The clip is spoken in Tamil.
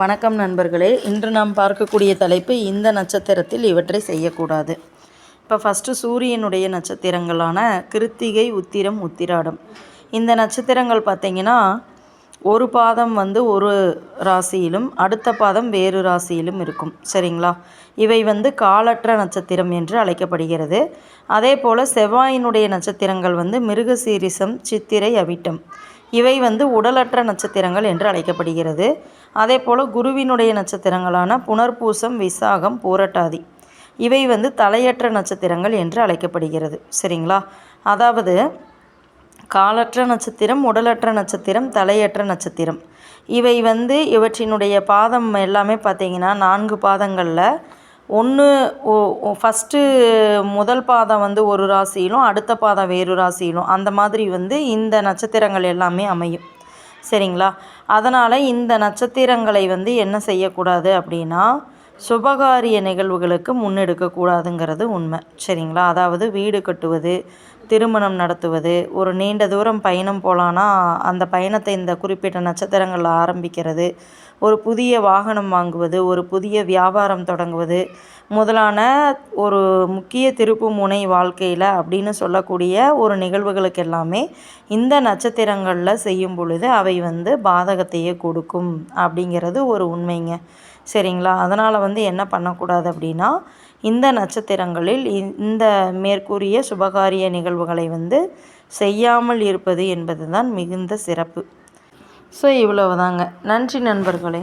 வணக்கம் நண்பர்களே. இன்று நாம் பார்க்கக்கூடிய தலைப்பு இந்த நட்சத்திரத்தில் இவற்றை செய்யக்கூடாது. இப்போ ஃபஸ்ட்டு சூரியனுடைய நட்சத்திரங்களான கிருத்திகை உத்திரம் உத்திராடம். இந்த நட்சத்திரங்கள் பார்த்திங்கன்னா ஒரு பாதம் வந்து ஒரு ராசியிலும் அடுத்த பாதம் வேறு ராசியிலும் இருக்கும். சரிங்களா? இவை வந்து காலற்ற நட்சத்திரம் என்று அழைக்கப்படுகிறது. அதே போல் செவ்வாயினுடைய நட்சத்திரங்கள் வந்து மிருகசீரிசம் சித்திரை அவிட்டம். இவை வந்து உடலற்ற நட்சத்திரங்கள் என்று அழைக்கப்படுகிறது. அதே போல் குருவினுடைய நட்சத்திரங்களான புனர்பூசம் விசாகம் பூரட்டாதி. இவை வந்து தலையற்ற நட்சத்திரங்கள் என்று அழைக்கப்படுகிறது. சரிங்களா? அதாவது காலற்ற நட்சத்திரம் உடலற்ற நட்சத்திரம் தலையற்ற நட்சத்திரம். இவை வந்து இவற்றினுடைய பாதம் எல்லாமே பார்த்திங்கன்னா நான்கு பாதங்களில் ஒன்று ஃபஸ்ட்டு முதல் பாதம் வந்து ஒரு ராசியிலும் அடுத்த பாதம் வேறு ராசியிலும். அந்த மாதிரி வந்து இந்த நட்சத்திரங்கள் எல்லாமே அமையும். சரிங்களா? அதனால் இந்த நட்சத்திரங்களை வந்து என்ன செய்யக்கூடாது அப்படின்னா சுபகாரிய நிகழ்வுகளுக்கு முன்னெடுக்கக்கூடாதுங்கிறது உண்மை. சரிங்களா? அதாவது வீடு கட்டுவது திருமணம் நடத்துவது ஒரு நீண்ட தூரம் பயணம் போகலான்னா அந்த பயணத்தை இந்த குறிப்பிட்ட நட்சத்திரங்களில் ஆரம்பிக்கிறது ஒரு புதிய வாகனம் வாங்குவது ஒரு புதிய வியாபாரம் தொடங்குவது முதலான ஒரு முக்கிய திருப்பு முனை வாழ்க்கையில் அப்படின்னு சொல்லக்கூடிய ஒரு நிகழ்வுகளுக்கு எல்லாமே இந்த நட்சத்திரங்களில் செய்யும் பொழுது அவை வந்து பாதகத்தையே கொடுக்கும் அப்படிங்கிறது ஒரு உண்மைங்க. சரிங்களா? அதனால் வந்து என்ன பண்ணக்கூடாது அப்படின்னா இந்த நட்சத்திரங்களில் இந்த மேற்கூறிய சுபகாரிய நிகழ்வுகளை வந்து செய்யாமல் இருப்பது என்பது தான் மிகுந்த சிறப்பு. ஸோ இவ்வளவு தாங்க நன்றி நண்பர்களே.